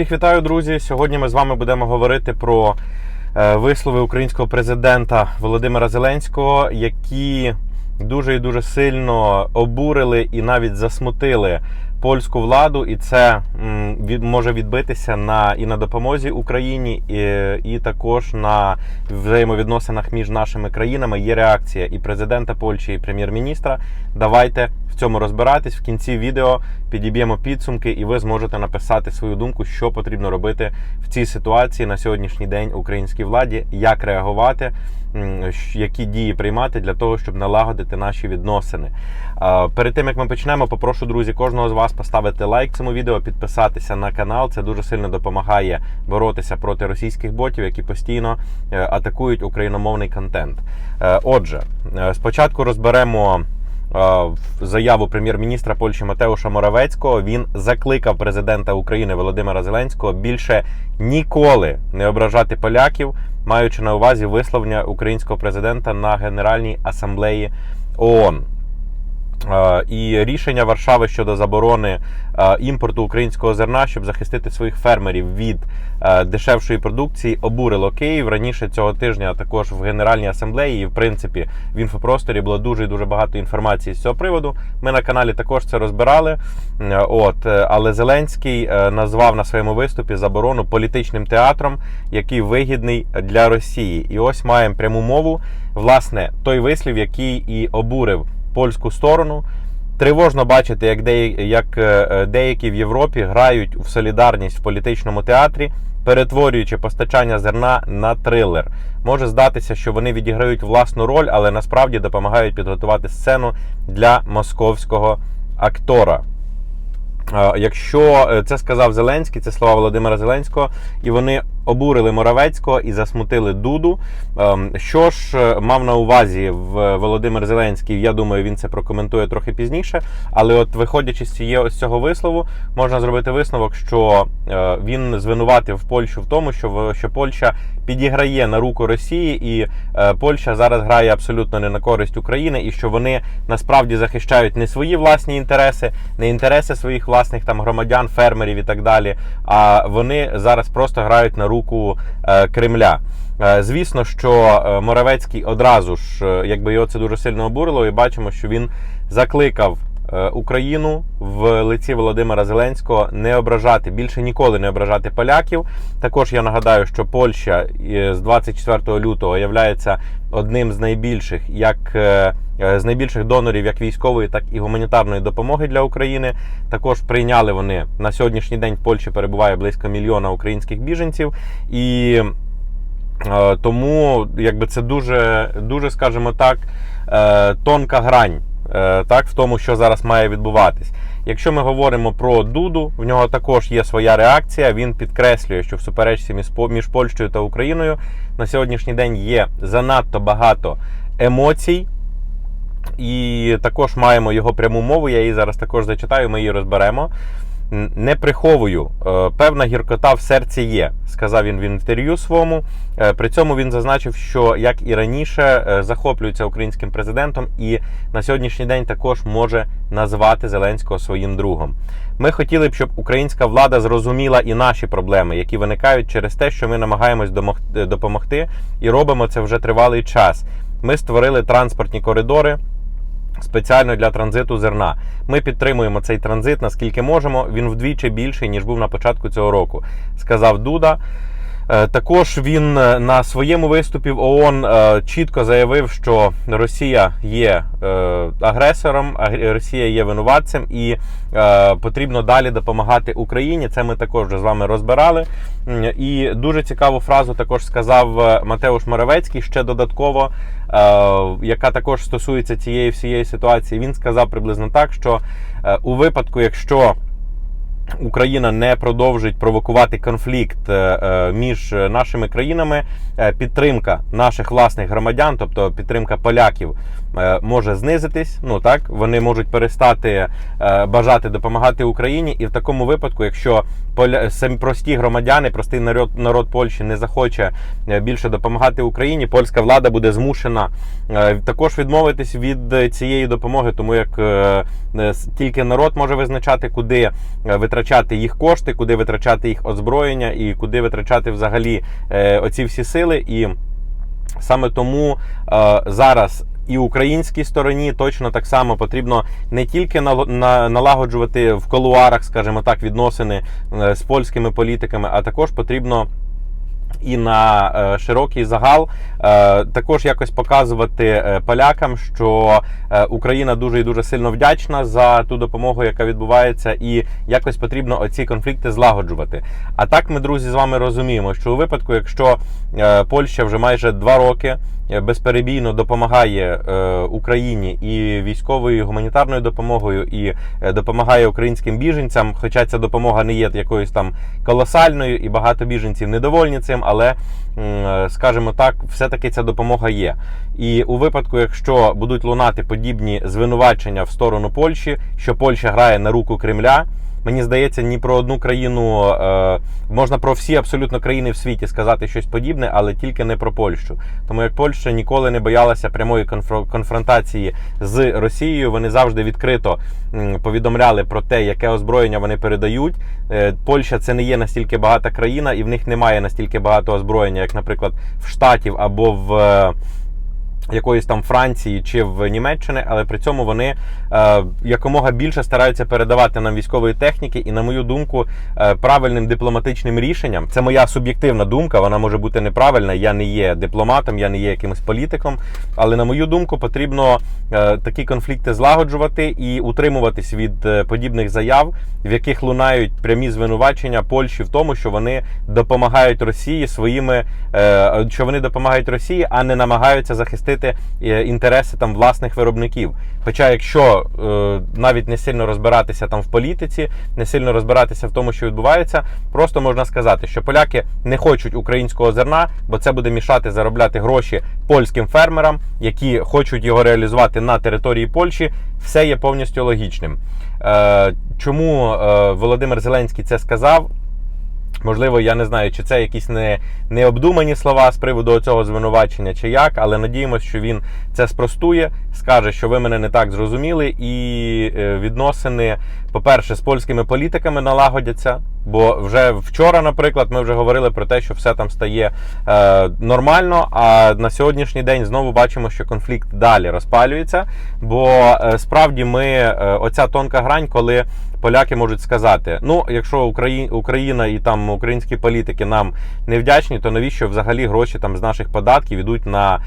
Всіх вітаю, друзі! Сьогодні ми з вами будемо говорити про е, вислови українського президента Володимира Зеленського, які дуже і дуже сильно обурили і навіть засмутили польську владу, і це може відбитися на і на допомозі Україні, і, і також на взаємовідносинах між нашими країнами. Є реакція і президента Польщі, і прем'єр-міністра. Давайте в цьому розбиратись. В кінці відео підіб'ємо підсумки, і ви зможете написати свою думку, що потрібно робити в цій ситуації на сьогоднішній день українській владі, як реагувати, які дії приймати для того, щоб налагодити наші відносини. Перед тим як ми почнемо, попрошу друзі кожного з вас поставити лайк цьому відео, підписатися на канал. Це дуже сильно допомагає боротися проти російських ботів, які постійно е, атакують україномовний контент. Е, Отже, е, спочатку розберемо. Заяву прем'єр-міністра Польщі Матеуша Моравецького він закликав президента України Володимира Зеленського більше ніколи не ображати поляків, маючи на увазі висловлення українського президента на Генеральній асамблеї ООН. І рішення Варшави щодо заборони імпорту українського зерна, щоб захистити своїх фермерів від дешевшої продукції, обурило Київ раніше цього тижня. Також в Генеральній асамблеї, і в принципі в інфопросторі було дуже дуже багато інформації з цього приводу. Ми на каналі також це розбирали. От е, але Зеленський е, назвав на своєму виступі заборону політичним театром, який вигідний для Росії. І ось маємо пряму мову. Власне, той вислів, який і обурив польську сторону. Тривожно бачити, як деякі, як е, деякі в Європі грають в солідарність в політичному театрі, перетворюючи постачання зерна на трилер. Може здатися, що вони відіграють власну роль, але насправді допомагають підготувати сцену для московського актора. Е, Якщо е, це сказав Зеленський, це слова Володимира Зеленського, і вони обурили Моравецького і засмутили Дуду. Ем, Що ж е, мав на увазі в Володимир Зеленський? Я думаю, він це прокоментує трохи пізніше. Але, от, виходячи з цього вислову, можна зробити висновок, що е, він звинуватив Польщу в тому, що що Польща підіграє на руку Росії, і е, Польща зараз грає абсолютно не на користь України, і що вони насправді захищають не свої власні інтереси, не інтереси своїх власних там громадян, фермерів і так далі. А вони зараз просто грають на руку е, Кремля. Е, Звісно, що е, Моравецький одразу ж, якби його це дуже сильно обурило, і бачимо, що він закликав Україну в лиці Володимира Зеленського не ображати більше ніколи не ображати поляків. Також я нагадаю, що Польща е, з 24 лютого є одним з найбільших, як е, е, з найбільших донорів як військової, так і гуманітарної допомоги для України. Також прийняли вони на сьогоднішній день в Польщі перебуває близько мільйона українських біженців і. Е, Тому якби це дуже, дуже, скажімо так, е, тонка грань е, так, в тому, що зараз має відбуватись. Якщо ми говоримо про Дуду, в нього також є своя реакція. Він підкреслює, що в суперечці між Польщею та Україною на сьогоднішній день є занадто багато емоцій. І також маємо його пряму мову. Я її зараз також зачитаю. Ми її розберемо. Не приховую, е, певна гіркота в серці є, сказав він в інтерв'ю своєму. Е, При цьому він зазначив, що як і раніше е, захоплюється українським президентом, і на сьогоднішній день також може назвати Зеленського своїм другом. Ми хотіли б, щоб українська влада зрозуміла і наші проблеми, які виникають через те, що ми намагаємось допомогти, і робимо це вже тривалий час. Ми створили транспортні коридори спеціально для транзиту зерна. Ми підтримуємо цей транзит наскільки можемо. Він вдвічі більший ніж був на початку цього року, сказав Дуда. Е, Також він е, на своєму виступі в ООН е, чітко заявив, що Росія є агресором, Росія є винуватцем, і потрібно далі допомагати Україні. Це ми також вже з вами розбирали. І дуже цікаву фразу також сказав Матеуш Моравецький ще додатково, яка також стосується цієї всієї ситуації. Він сказав приблизно так, що у випадку, якщо Україна не продовжить провокувати конфлікт е, е, між нашими країнами. е, Підтримка наших власних громадян, тобто підтримка поляків може знизитись. Ну так вони можуть перестати е, бажати допомагати Україні, і в такому випадку, якщо самі прості громадяни, простий народ народ Польщі не захоче е, більше допомагати Україні, польська влада буде змушена е, також відмовитись від е, цієї допомоги, тому як е, е, тільки народ може визначати, куди е, витрачати їх кошти, куди витрачати їх озброєння і куди витрачати взагалі е, оці всі сили. І саме тому е, зараз. І українській стороні точно так само потрібно не тільки налагоджувати в колуарах, скажімо так, відносини е, з польськими політиками, а також потрібно і на е, широкий загал е, також якось показувати е, полякам, що Україна дуже і дуже сильно вдячна за ту допомогу, яка відбувається, і якось потрібно оці конфлікти злагоджувати. А так ми, друзі, з вами розуміємо, що у випадку, якщо Польща вже майже два роки безперебійно допомагає Україні і військовою і гуманітарною допомогою, і допомагає українським біженцям, хоча ця допомога не є якоюсь там колосальною, і багато біженців недовольні цим, але скажімо так, все-таки ця допомога є. І у випадку, якщо будуть лунати подібні звинувачення в сторону Польщі, що Польща грає на руку Кремля. Мені здається, ні про одну країну е, можна про всі абсолютно країни в світі сказати щось подібне, але тільки не про Польщу. Тому як Польща ніколи не боялася прямої конфронтації з Росією, вони завжди відкрито повідомляли про те, яке озброєння вони передають. Е, Польща це не є настільки багата країна, і в них немає настільки багато озброєння, як, наприклад, в Штатів або в. Е, Якоїсь там Франції чи в Німеччини, але при цьому вони е, якомога більше стараються передавати нам військової техніки, і на мою думку, е, правильним дипломатичним рішенням це моя суб'єктивна думка. Вона може бути неправильна. Я не є дипломатом, я не є якимось політиком. Але на мою думку, потрібно е, такі конфлікти злагоджувати і утримуватись від е, подібних заяв, в яких лунають прямі звинувачення Польщі в тому, що вони допомагають Росії своїми, е, що вони допомагають Росії, а не намагаються захистити е, інтереси там власних виробників. Хоча, якщо е, навіть не сильно розбиратися там в політиці, не сильно розбиратися в тому, що відбувається, просто можна сказати, що поляки не хочуть українського зерна, бо це буде мішати заробляти гроші польським фермерам, які хочуть його реалізувати на території Польщі. Все є повністю логічним. Е, чому Володимир Зеленський це сказав? Можливо, я не знаю, чи це якісь не, необдумані слова з приводу цього звинувачення, чи як, але надіємося, що він це спростує, скаже, що ви мене не так зрозуміли, і е, відносини, по-перше, з польськими політиками налагодяться. Бо вже вчора, наприклад, ми вже говорили про те, що все там стає е, нормально. А на сьогоднішній день знову бачимо, що конфлікт далі розпалюється. Бо е, справді ми е, оця тонка грань, коли поляки можуть сказати: ну, якщо Украї... Україна і там українські політики нам не вдячні, то навіщо взагалі гроші там з наших податків йдуть на, е,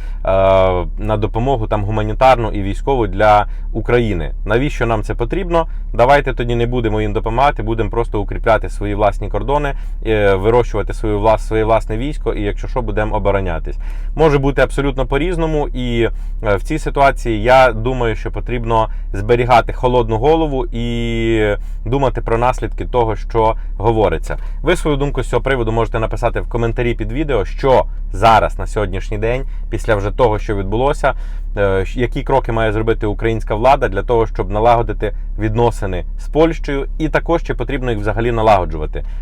на допомогу там гуманітарну і військову для України? Навіщо нам це потрібно? Давайте тоді не будемо їм допомагати, будемо просто укріпляти свої власні кордони, е, вирощувати свою влас... своє власне військо, і якщо що, будемо оборонятись. Може бути абсолютно по-різному, і е, в цій ситуації я думаю, що потрібно зберігати холодну голову і думати про наслідки того, що говориться. Ви свою думку з цього приводу можете написати в коментарі під відео, що зараз на сьогоднішній день, після вже того, що відбулося, е, які кроки має зробити українська влада для того, щоб налагодити відносини з Польщею, і також чи потрібно їх взагалі налагоджувати.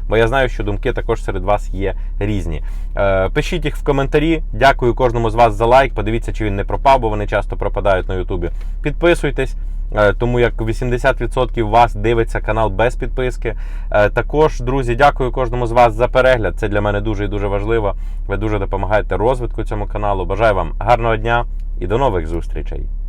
Бо я знаю, що думки також серед вас є різні. Е, Пишіть їх в коментарі. Дякую кожному з вас за лайк. Подивіться, чи він не пропав, бо вони часто пропадають на Ютубі. Підписуйтесь. Е, Тому як 80% вас дивиться канал без підписки. Е, Також, друзі, дякую кожному з вас за перегляд. Це для мене дуже і дуже важливо. Ви дуже допомагаєте розвитку цьому каналу. Бажаю вам гарного дня і до нових зустрічей.